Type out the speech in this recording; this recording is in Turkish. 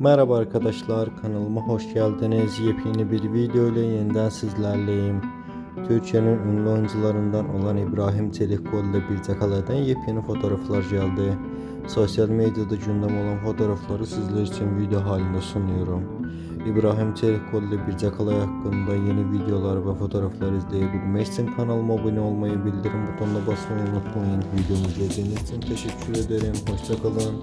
Merhaba arkadaşlar kanalıma hoş geldiniz. Yepyeni bir video ile yeniden sizlerleyim. Türkiye'nin ünlü oyuncularından olan İbrahim Çelikkol ile bir takaladan yepyeni fotoğraflar geldi. Sosyal medyada gündem olan fotoğrafları sizler için video halinde sunuyorum. İbrahim Çelikkol ile bir takalay hakkında yeni videolar ve fotoğraflar izleyebilmek için kanalıma abone olmayı, bildirim butonuna basmayı unutmayın. Videomu izlediğiniz için teşekkür ederim. Hoşçakalın.